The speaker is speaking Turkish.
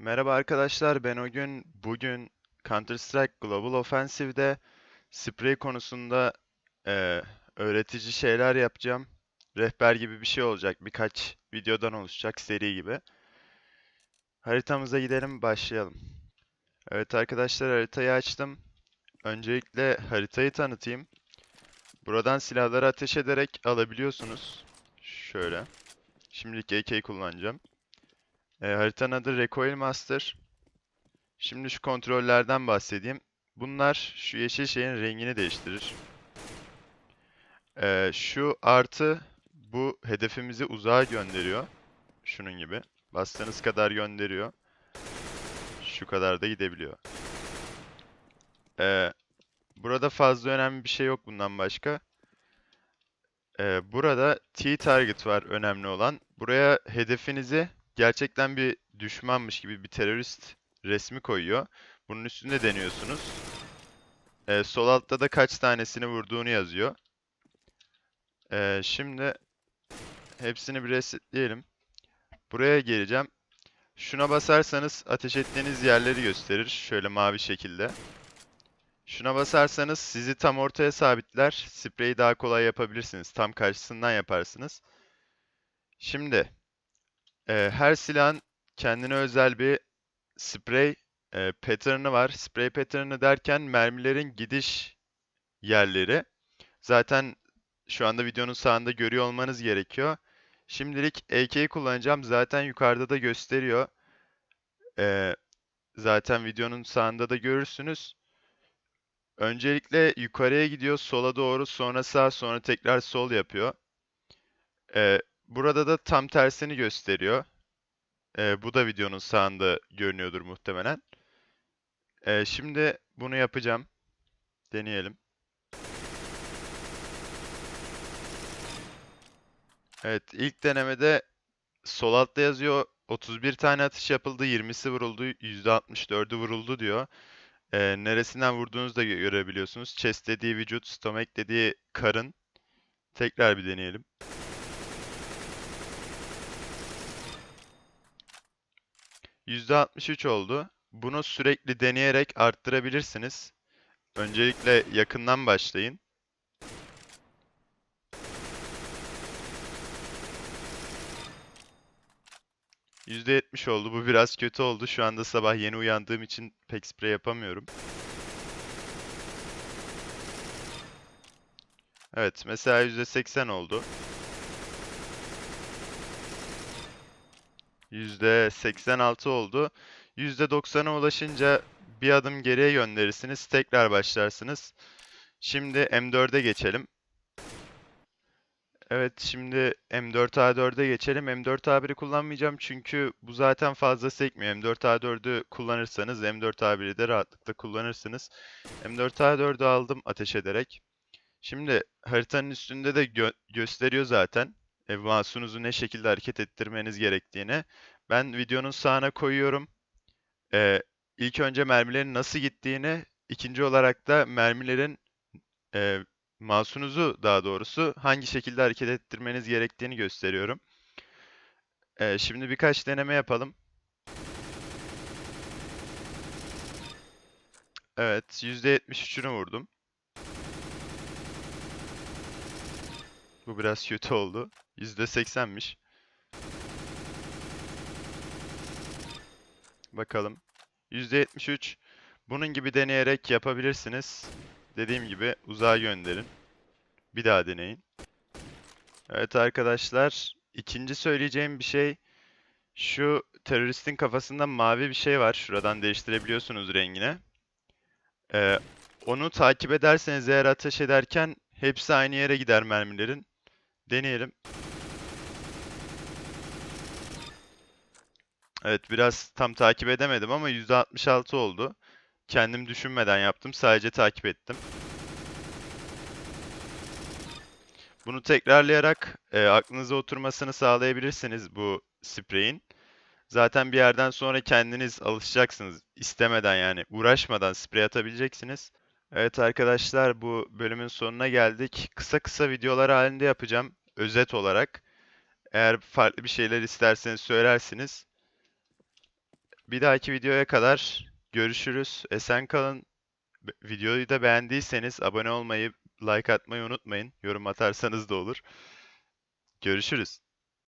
Merhaba arkadaşlar, ben o gün bugün Counter Strike Global Offensive'de sprey konusunda eee, öğretici şeyler yapacağım. Rehber gibi bir şey olacak, birkaç videodan oluşacak seri gibi. Haritamıza gidelim, başlayalım. Evet arkadaşlar, haritayı açtım. Öncelikle haritayı tanıtayım. Buradan silahları ateş ederek alabiliyorsunuz. Şöyle. Şimdilik AK kullanacağım. E, haritanın adı Recoil Master. Şimdi şu kontrollerden bahsedeyim. Bunlar şu yeşil şeyin rengini değiştirir. E, şu artı bu hedefimizi uzağa gönderiyor. Şunun gibi. Bastığınız kadar gönderiyor. Şu kadar da gidebiliyor. E, burada fazla önemli bir şey yok bundan başka. E, burada T-Target var önemli olan. Buraya hedefinizi gerçekten bir düşmanmış gibi bir terörist resmi koyuyor. Bunun üstünde deniyorsunuz. Ee, sol altta da kaç tanesini vurduğunu yazıyor. Ee, şimdi hepsini bir resetleyelim. Buraya geleceğim. Şuna basarsanız ateş ettiğiniz yerleri gösterir. Şöyle mavi şekilde. Şuna basarsanız sizi tam ortaya sabitler. Spreyi daha kolay yapabilirsiniz. Tam karşısından yaparsınız. Şimdi ee, her silahın kendine özel bir sprey e, pattern'ı var. Spray pattern'ı derken mermilerin gidiş yerleri. Zaten şu anda videonun sağında görüyor olmanız gerekiyor. Şimdilik AK'yi kullanacağım. Zaten yukarıda da gösteriyor. Ee, zaten videonun sağında da görürsünüz. Öncelikle yukarıya gidiyor, sola doğru, sonra sağ, sonra tekrar sol yapıyor. Ee, burada da tam tersini gösteriyor. Ee, bu da videonun sağında görünüyordur muhtemelen. Ee, şimdi bunu yapacağım. Deneyelim. Evet, ilk denemede sol altta yazıyor 31 tane atış yapıldı, 20'si vuruldu, %64'ü vuruldu diyor. Ee, neresinden vurduğunuzu da gö- görebiliyorsunuz. Chest dediği vücut, stomach dediği karın. Tekrar bir deneyelim. %63 oldu. Bunu sürekli deneyerek arttırabilirsiniz. Öncelikle yakından başlayın. %70 oldu. Bu biraz kötü oldu. Şu anda sabah yeni uyandığım için pek sprey yapamıyorum. Evet, mesela %80 oldu. %86 oldu. %90'a ulaşınca bir adım geriye gönderirsiniz. Tekrar başlarsınız. Şimdi M4'e geçelim. Evet, şimdi M4A4'e geçelim. M4A1'i kullanmayacağım çünkü bu zaten fazla sekmiyor. M4A4'ü kullanırsanız M4A1'i de rahatlıkla kullanırsınız. M4A4'ü aldım ateş ederek. Şimdi haritanın üstünde de gö- gösteriyor zaten mouse'unuzu ne şekilde hareket ettirmeniz gerektiğini. Ben videonun sağına koyuyorum. E, ilk önce mermilerin nasıl gittiğini, ikinci olarak da mermilerin e, mouse'unuzu daha doğrusu hangi şekilde hareket ettirmeniz gerektiğini gösteriyorum. E, şimdi birkaç deneme yapalım. Evet, %73'ünü vurdum. Bu biraz kötü oldu. %80'miş. Bakalım. %73. Bunun gibi deneyerek yapabilirsiniz. Dediğim gibi uzağa gönderin. Bir daha deneyin. Evet arkadaşlar. ikinci söyleyeceğim bir şey. Şu teröristin kafasında mavi bir şey var. Şuradan değiştirebiliyorsunuz rengine. Ee, onu takip ederseniz eğer ateş ederken hepsi aynı yere gider mermilerin. Deneyelim. Evet biraz tam takip edemedim ama %66 oldu. Kendim düşünmeden yaptım. Sadece takip ettim. Bunu tekrarlayarak e, aklınıza oturmasını sağlayabilirsiniz bu spreyin. Zaten bir yerden sonra kendiniz alışacaksınız. istemeden yani uğraşmadan sprey atabileceksiniz. Evet arkadaşlar bu bölümün sonuna geldik. Kısa kısa videolar halinde yapacağım. Özet olarak. Eğer farklı bir şeyler isterseniz söylersiniz. Bir dahaki videoya kadar görüşürüz. Esen kalın. Videoyu da beğendiyseniz abone olmayı, like atmayı unutmayın. Yorum atarsanız da olur. Görüşürüz.